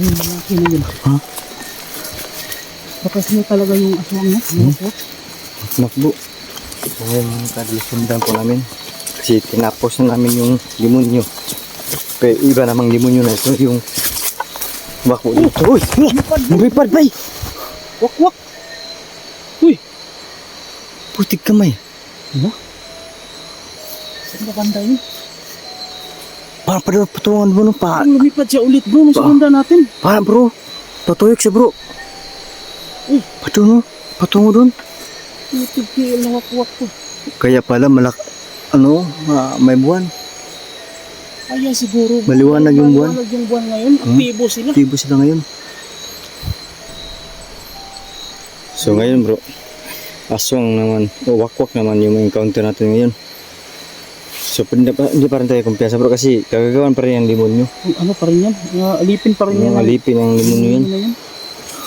yung lalaki na yun. Ha? Bakas mo talaga yung aswang niya. Hmm? Nakbo. So ngayon mga kadol, sundan po namin. Kasi tinapos na namin yung limonyo. Pero iba namang limonyo na ito, yung wako dito. Uy! Lumipad, bay! Wak, wak. Uy! Putik kamay. Ano? Saan ba banda yun? Parang pada patungan mo no, pa. Parang lumipad siya ulit bro, nung Ba? segunda natin. Parang bro. Patuyok siya bro. Uy. Patungo. Patungo doon. Tigil na wak-wak ko. Kaya pala malak ano, ah, may buwan. Kaya siguro. bro, Maliwanag yung buwan. Maliwanag yung buwan ngayon. Hmm? Aktibo sila. Tibo sila ngayon. So ngayon bro, aswang naman, o wakwak naman yung encounter natin ngayon. So hindi pa, hindi pa rin tayo kumpiyansa bro kasi kagagawan pa rin limonyo. Kung ano pa rin yan? Uh, alipin pa rin yan. Yung alipin ang limonyo yan. Ano yan?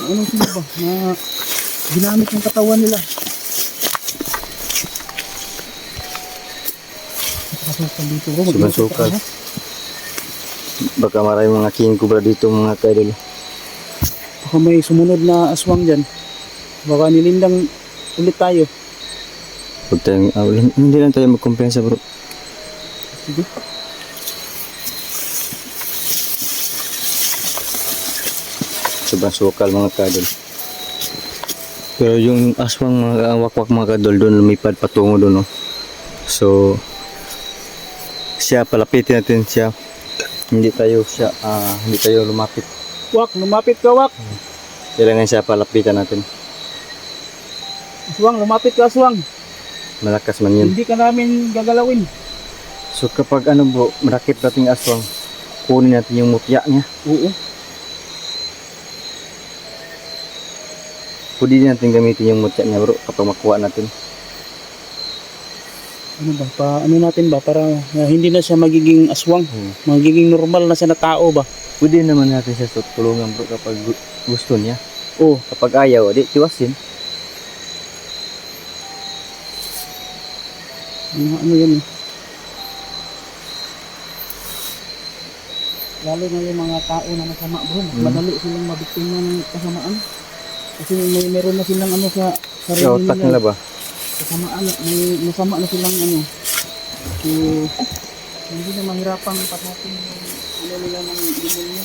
Anong sila ba? Na ginamit yung katawan nila. Napakasukal dito bro. Sobrang Mag-iikot sukal. ako. Baka maraming mga king cobra dito mga kaidol. Baka may sumunod na aswang dyan. Baka nilindang ulit tayo. Huwag tayong, wala- hindi lang tayo magkumpiyansa bro. Sige. Sobrang sukal mga kadol. Pero yung aswang mga wakwak mga kadol doon lumipad patungo doon no. So siya palapitin natin siya. Hindi tayo siya ah, hindi tayo lumapit. Wak, lumapit ka wak. Kailangan siya palapitan natin. Aswang, lumapit ka aswang. Malakas man yun. Hindi ka namin gagalawin. So kapag ano bro, marakip natin yung aswang, kunin natin yung mutya niya. Oo. Pwede din natin gamitin yung mutya niya bro kapag makuha natin. Ano ba? Pa, ano natin ba? Para ah, hindi na siya magiging aswang. Hmm. Magiging normal na siya na tao ba? Pwede naman natin siya tulungan bro kapag gu- gusto niya. Oo. Kapag ayaw, di tiwasin. Mga ano yan eh. Lalo na yung mga tao na masama bro, mas Hmm. madali silang mabiktima ng kasamaan. Kasi may meron na silang ano sa Sa sarili utak nila. nila ba? Kasamaan, may masama na silang ano. So, hindi na mahirapang patatin yung ano nila ng demonyo.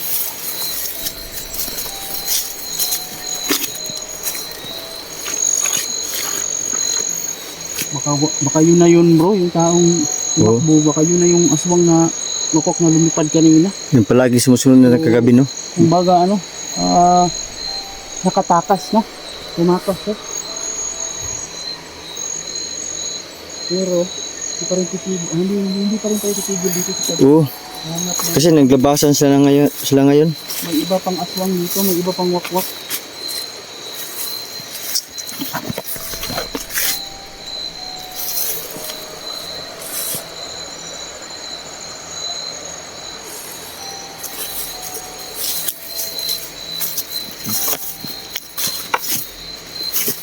Baka, baka yun na yun bro, yung taong tumakbo, baka yun na yung aswang na lukok na lumipad kanina. Yung palagi sumusunod na nagkagabi no? Kumbaga ano, ah nakatakas na. Tumakas siya. Pero, hindi pa rin titigil, hindi, hindi, hindi pa rin tayo titigil dito sa tabi. Oo. Kasi naglabasan sila ngayon, sila ngayon. may iba pang aswang dito, may iba pang wakwak.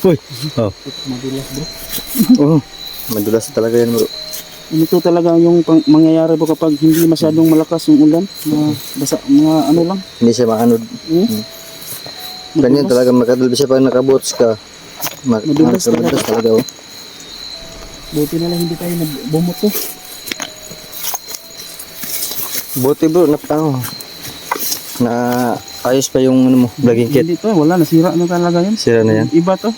Uy! Oh. Madulas bro. Oo. Madulas talaga yan bro. Ito talaga yung pang, mangyayari po kapag hindi masyadong malakas yung ulan. Mga, basa, mga ano lang. Hindi siya maanod. Hmm? Ganyan talaga makadulbi siya pag nakabots ka. Mag Madulas madulas talaga oh. Buti na lang hindi tayo nagbumoto. Buti bro, na ano, na ayos pa yung ano mo, vlogging kit. Hindi to, wala, nasira na talaga yan. Sira na yan. Iba to.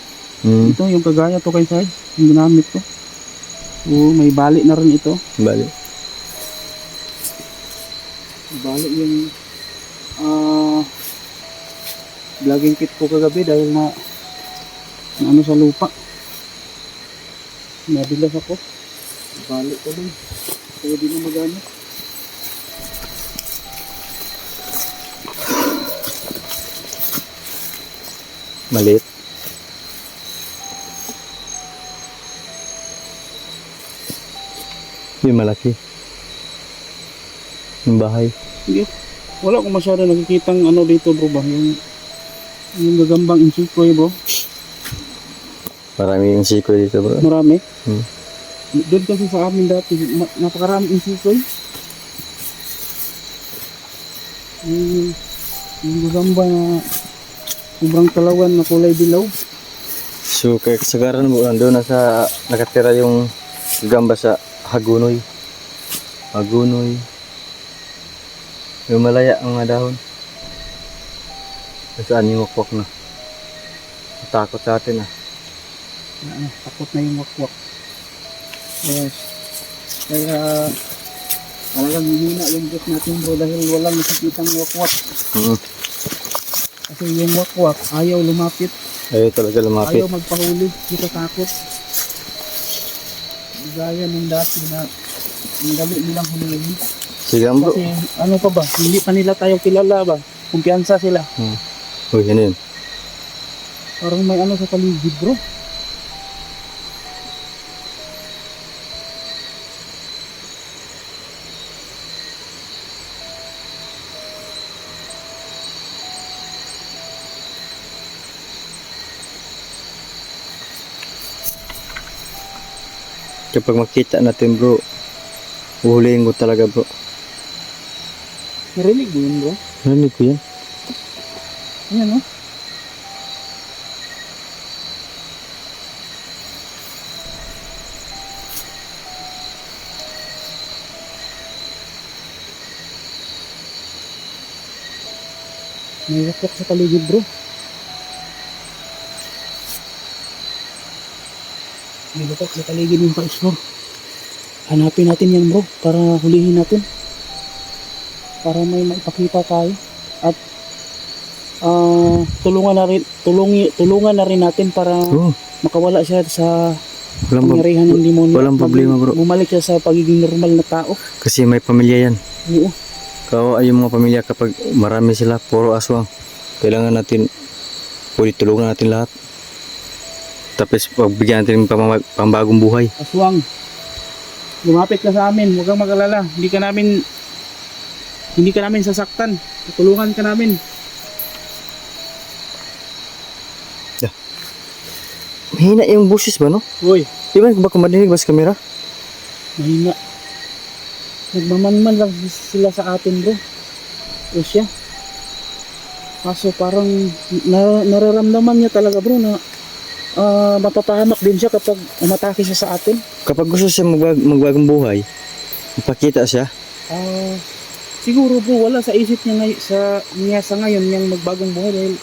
Hmm, Ito yung kagaya to kay side. Yung ginamit ko. Oo, may bali na rin ito. bali. Bali yung ah vlogging kit ko kagabi dahil na, na ano sa lupa. Nabilas ako. Bali ko din. Kaya di na magamit. Maliit. Yung malaki. Yung bahay. Hindi. Wala ko masyado nakikitang ano dito bro ba. Yung, yung gagambang insikoy bro. Marami yung sikoy dito bro. Marami. Hmm. Doon kasi sa amin dati, ma- napakaraming insikoy. Yung Yung gagamba na sobrang kalawan na kulay dilaw. So kaya kasagaran mo nandun na sa nakatira yung gamba sa Hagunoy. Hagunoy. Yung malaya ang mga dahon. Saan yung wakwak na? Takot sa atin ah. Na, ano, takot na yung wakwak. Yes. Kaya talagang hihina yung bot natin bro dahil walang nakikitang wakwak. Mm. Kasi yung wakwak ayaw lumapit, Ayaw talaga lumapit. ayaw magpahuli, kita takot. Gaya nung dati na ang dali nilang hulihin. Sige bro. Kasi ano pa ba, hindi pa nila tayo kilala ba? Kumpiyansa sila. Hmm. Uy, yan yun. Parang may ano sa paligid bro. Kapag makita natin bro, uhulihin ko talaga bro. Narinig mo yun bro? Narinig ko yan. Ayan no? May wakwak sa paligid bro. May wakwak sa paligid ng pa-explore. Hanapin natin yan bro para hulihin natin. Para may maipakita tayo. At ah tulungan na rin tulungi, tulungan na rin natin para Oo, makawala siya sa walang pangyarihan ng demonyo. walang problema, bro. Bumalik siya sa pagiging normal na tao. Kasi may pamilya yan. Oo. Kawawa yung mga pamilya kapag marami sila, puro aswang. Kailangan natin, pwede tulungan natin lahat. Tapos pagbigyan natin ng pamama- pambagong buhay. Aswang. Lumapit ka sa amin, huwag kang mag-alala. Hindi ka namin hindi ka namin sasaktan. Tulungan ka namin. Mahina yung boses ba no? Hoy, Di ba ba kumadinig ba sa kamera? mahina. Nagmamanman lang sila sa atin, bro. O siya. Kaso parang na, nararamdaman niya talaga, bro, na ah, mapapahamak din siya kapag umatake siya sa atin. Kapag gusto siya magbag magbagong buhay, ipakita siya. Ah, siguro bro, wala sa isip niya ngay- sa niya sa ngayon yung magbagong buhay dahil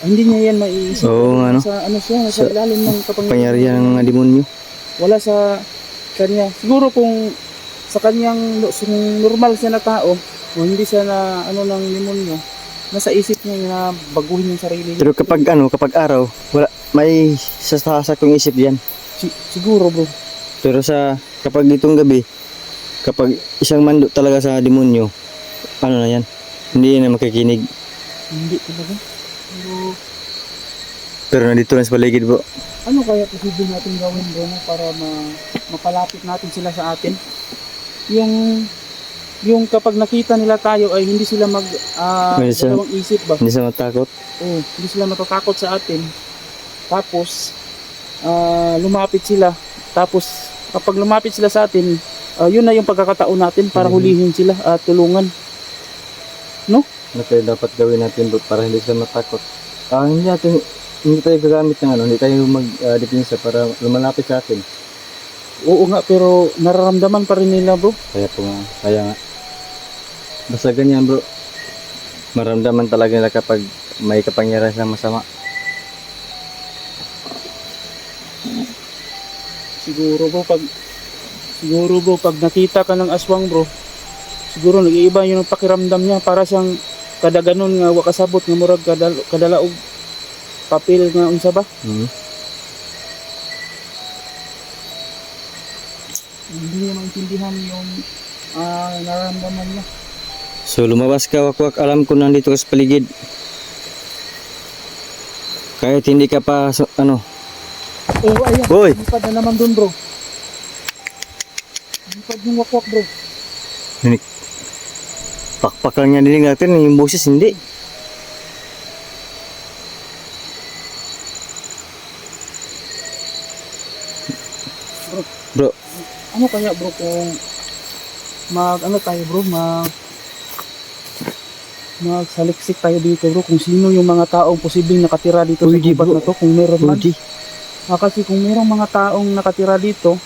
ah, hindi niya yan maiisip. Oo nga, no? Sa ano siya, sa, Sa ilalim ng kapangyarihan. Pangyarihan ng demonyo. Wala sa kanya. Siguro kung sa kanyang normal siya na tao, o hindi siya na ano ng demonyo, nasa isip niya na baguhin yung sarili niya. Pero kapag ano, kapag araw, wala, may sasasak yung isip yan. Si- siguro bro. Pero sa kapag itong gabi, kapag isang mando talaga sa demonyo, ano na yan? Hindi na makikinig. Hindi talaga. Pero Pero nandito lang sa paligid bro. ano kaya posible natin gawin bro para ma mapalapit natin sila sa atin? Yung yung kapag nakita nila tayo ay hindi sila mag ah, Hindi sila- isip ba? Hindi siya matakot. Oh, hindi sila matatakot sa atin. Tapos ah, lumapit sila. Tapos kapag lumapit sila sa atin, ah, yun na yung pagkakataon natin para Mhm. hulihin sila at tulungan. Ano kaya dapat gawin natin bro para hindi sila matakot? Ah, hindi natin, hindi tayo gagamit ng ano, hindi tayo mag-depensa para lumalapit sa atin. Oo nga, pero nararamdaman pa rin nila bro. Kaya po nga, kaya nga. Basta ganyan bro. Maramdaman talaga nila kapag may kapangyarihan na masama. Siguro bro, pag siguro bro, pag nakita ka ng aswang bro, siguro nag-iiba yung pakiramdam niya para siyang kada ganon nga wakasabot nga murag kada kadalaog papel nga unsa ba? Hmm. Hindi niya maintindihan yung ah, nararamdaman niya. So lumabas ka wakwak, alam ko nandito ka sa paligid. Kahit hindi ka pa, so- ano, Oh, ayan. Hoy! Lipad na naman dun, bro. Lipad yung wakwak, bro. pakpak lang niya dinig natin, yung boses hindi. Bro, Ano kaya, bro, kung mag, ano tayo, bro, mag, magsaliksik tayo dito bro kung sino yung mga taong posibleng nakatira dito Pwede, sa gubat bro. na to kung meron man. Pwede. Ah, kasi kung merong mga taong nakatira dito,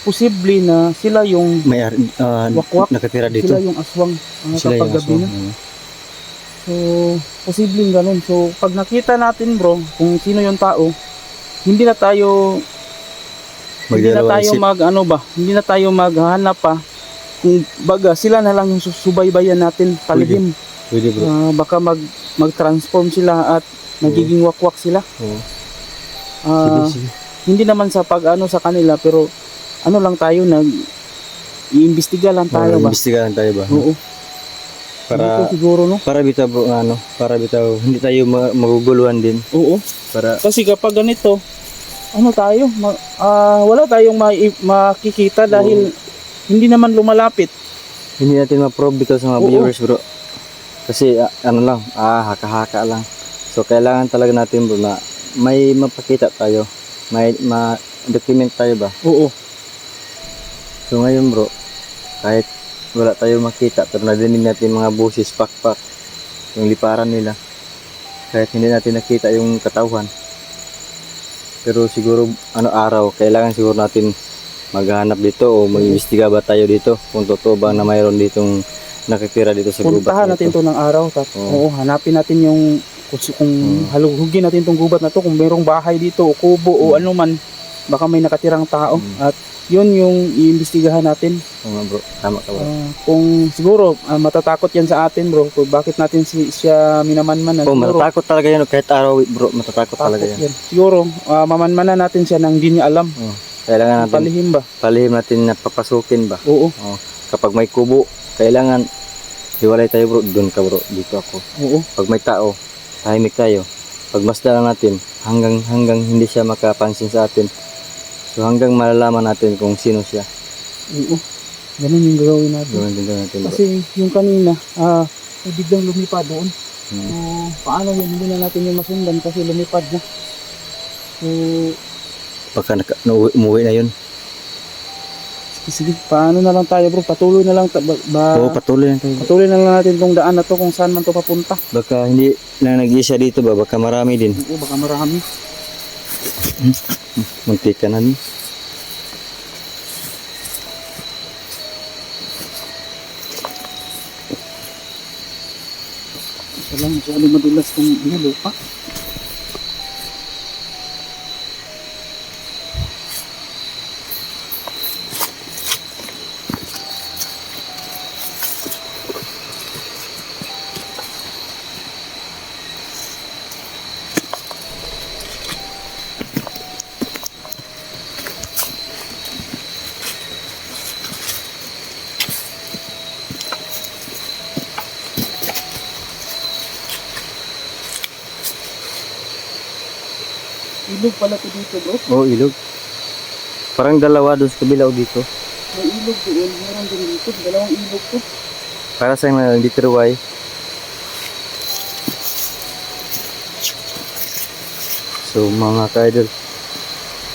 posible na sila yung May ar- ah, Wakwak. nakatira dito. sila yung aswang uh, Sila yung kapag gabi aswang. na. So, posibleng ganun. So, pag nakita natin bro, kung sino yung tao, hindi na tayo hindi na tayo isip. mag ano ba, hindi na tayo maghanap pa. Kung baga sila na lang yung susubaybayan natin palihim. Pwede bro. Ah, baka mag mag-transform sila at nagiging wakwak sila. Oo. Sige, sige. hindi naman sa pag ano sa kanila pero ano lang tayo nag iimbestiga lang tayo ba? Imbestigahan tayo ba? Oo. Para Dito siguro no. para bitaw ano, para bitaw hindi tayo ma- maguguluhan din Oo. para Kasi kapag ganito, ano tayo, ma- ah, wala tayong mai- makikita dahil hindi naman lumalapit. hindi natin ma-probe bitaw sa mga Oo. viewers bro. Kasi ah, ano lang, ah haka-haka lang. So kailangan talaga natin bro na may mapakita tayo. May ma-document tayo ba? Oo. So ngayon bro, kahit wala tayo makita pero nadinig natin mga busis pakpak yung liparan nila kahit hindi natin nakita yung katawan pero siguro ano araw kailangan siguro natin maghanap dito o mag-imbestiga ba tayo dito kung totoo ba na mayroon ditong nakitira dito sa gubat Puntahan na natin ito. to ng araw. Tap, Oo. Oo, hanapin natin yung kung, kung Hmm. halugugin natin tong gubat na to kung mayroong bahay dito o kubo o Hmm. ano man baka may nakatirang tao. Hmm. at yun yung iimbestigahan natin. Oo nga bro. Tama ka bro. Ah, kung siguro ah, matatakot yan sa atin bro. Kung bakit natin si, siya minamanmanan oh, siguro matatakot talaga yan. Kahit araw bro matatakot talaga takot yan. yan. siguro ah, mamanmanan natin siya nang hindi niya alam. Oh, kailangan natin palihim ba? palihim natin na papasukin ba? Oo. Kapag may kubo, kailangan hiwalay tayo bro, doon ka bro, dito ako. oo. Pag may tao, tahimik tayo. Pag masda lang natin, hanggang hanggang hindi siya makapansin sa atin. So hanggang malalaman natin kung sino siya. oo ganun yung gagawin natin Gawin din natin bro. kasi yung kanina ah ay biglang lumipad doon Hmm. so paano yun hindi na natin yung masundan kasi lumipad na so naka, nauwi- umuwi na yun. Sige, paano na lang tayo bro patuloy na lang ta- ba, ba- Oo, patuloy lang tayo. patuloy na lang natin tong daan na to kung saan man to papunta Baka hindi lang nag-isa dito ba, baka marami din. oo baka marami Muntik ka na din. Ito lang, masyado madulas tong ano, lupa. Ilog pala to dito bro. Oo, ilog. Parang dalawa doon sa kabila o dito. May ilog doon, meron din dito. Dalawang ilog to. Para sa mga hindi tiruway. So mga ka-idol.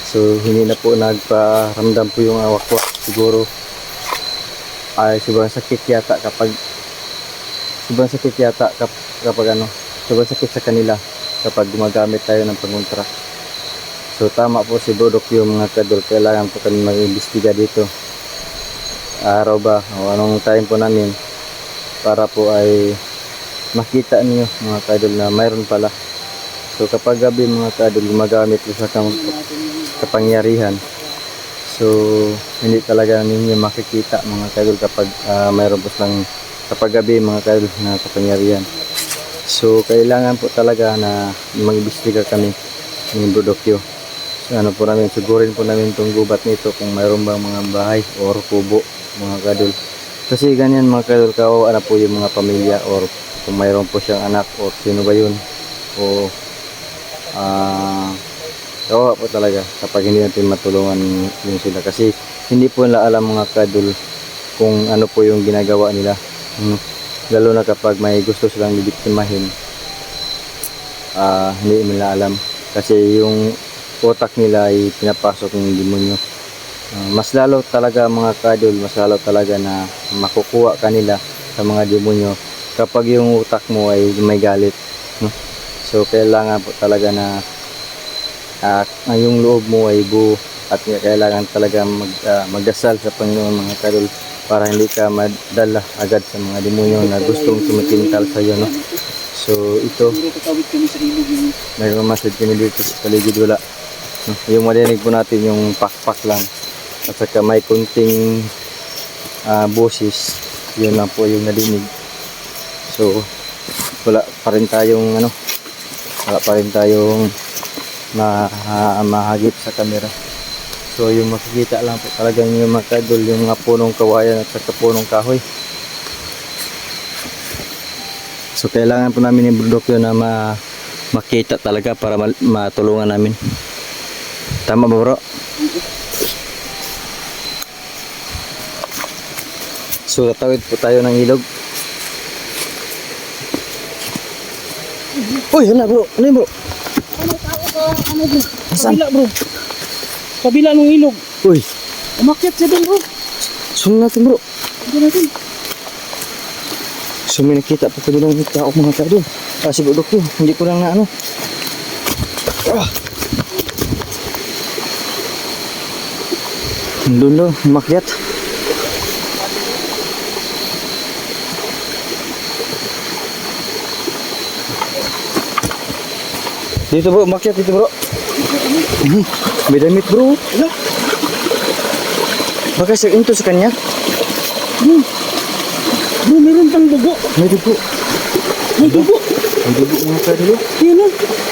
So hindi na po nagparamdam po yung awak-wak. Siguro ay sobrang sakit yata kapag sobrang sakit yata kap, kapag ano sobrang sakit sa kanila kapag gumagamit tayo ng pangontra. So tama po si Bodok yung mga kadol. Kailangan po kami mag-imbestiga dito. Araw ba o anong time po namin para po ay makita niyo mga kadol na mayroon pala. So kapag gabi mga kadol gumagamit ko sa kapangyarihan. So hindi talaga ninyo makikita mga kadol kapag ah, mayroon po silang kapag gabi mga kadol na kapangyarihan. So kailangan po talaga na mag-imbestiga kami ng Budokyo. Ano po namin, sigurin po namin itong gubat nito kung mayroon bang mga bahay or kubo mga kadol. Kasi ganyan mga kadol, kawawa na po yung mga pamilya or kung mayroon po siyang anak or sino ba yun o ah kawawa po talaga kapag hindi natin matulungan yun sila kasi hindi po nila alam mga kadol kung ano po yung ginagawa nila Hmm. lalo na kapag may gusto silang bibiktimahin ah hindi nila alam kasi yung utak nila ay pinapasok ng demonyo Ah, mas lalo talaga mga kadol mas lalo talaga na makukuha kanila sa mga demonyo kapag yung utak mo ay may galit. No? So, kailangan po talaga na ah, yung loob mo ay buo at kailangan talaga mag, ah, magdasal sa Panginoon mga kadol para hindi ka madala agad sa mga demonyo na gustong tumitintal sa iyo. No? So, ito, nagmamasid kami dito sa paligid wala. Yung marinig po natin yung pakpak lang. At saka may kunting ah, boses. Yun lang po yung nadinig so wala pa rin tayong ano wala pa rin tayong ma ah, mahagip sa camera. So yung makikita lang po talagang yung mga yung mga punong kawayan at saka punong kahoy. So kailangan po namin ni Brodokyo na ma makita talaga para ma- matulungan namin tama ba bro? So tatawid po tayo ng ilog. Uy, hala bro. Ano yun bro? Ano tao? Ano bro? Saan? Kabila bro. Kabila ng ilog. Uy, Umakyat siya doon bro. sunod natin bro. Ito natin. So may nakita pa kami ng tao mga tao doon. Ah, si Budok yun. Hindi ko lang na ano. Ah. Doon doon, umakyat. Dito bro, umakyat dito bro. Mhm. May damit bro. Baka sa into sa kanya. Bro. Bro, meron pang dugo. May dugo. May dugo. May dugo dito. Yan o.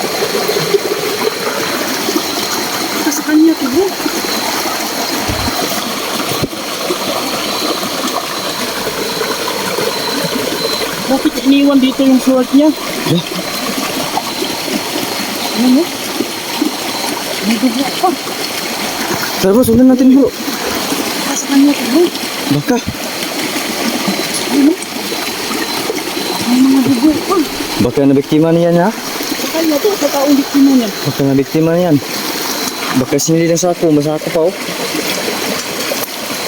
Bakit iniwan dito yung short niya? Yeah. Ano mo? May dugo pa. Tara bro, sundan natin bro. Baka sa kanya to bro. Baka. Ano? May mga dugo pa. Baka nabiktima niya niya. Sa kanya to, sa taong biktima niya. Baka nabiktima niyan. Baka sinili ng sako, masako pa oh.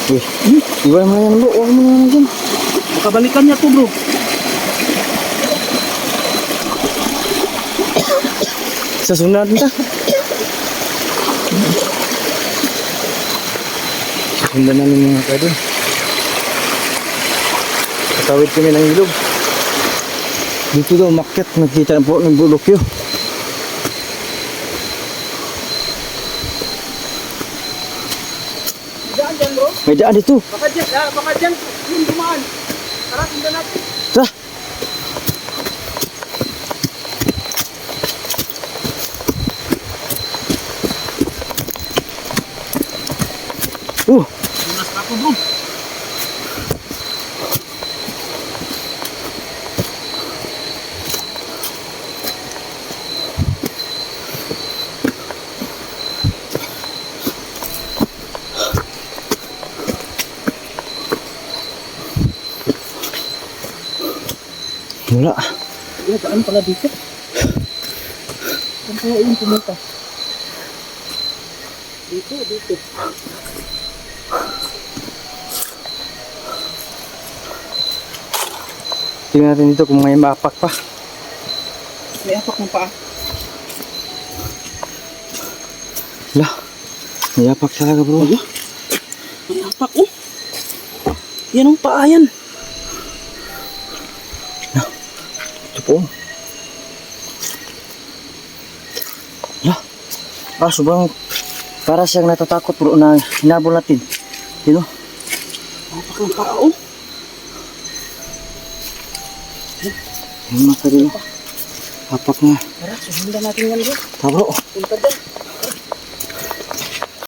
Uy, Hmm? iwan mo na yan bro, huwag mo na yan dyan. Baka balikan niya to bro. Sa sunod ta. Sundan namin mga kadol. Katawid kami ng ilog. Dito daw umakyat, nagkita na po ng bulok yun. May daan dito. Baka dyan, ah, baka dyan, yung dumaan. Tara, sundan natin. Ako bro. wala. Ano daan pala dito? Saan kaya yung pumunta? Dito, dito. Tingnan natin dito kung may mapak pa. May apak ng paa. Wala. May apak talaga bro. Ano? May apak, oh. Yan ang paa yan. Ito po. Wala. Ah, sobrang para siyang natatakot bro na hinabol natin. You know? Apak ng paa, oh. Yung mga kadilo. Apak nga. Tara, susundan natin yan bro. Ta bro. Punta dyan.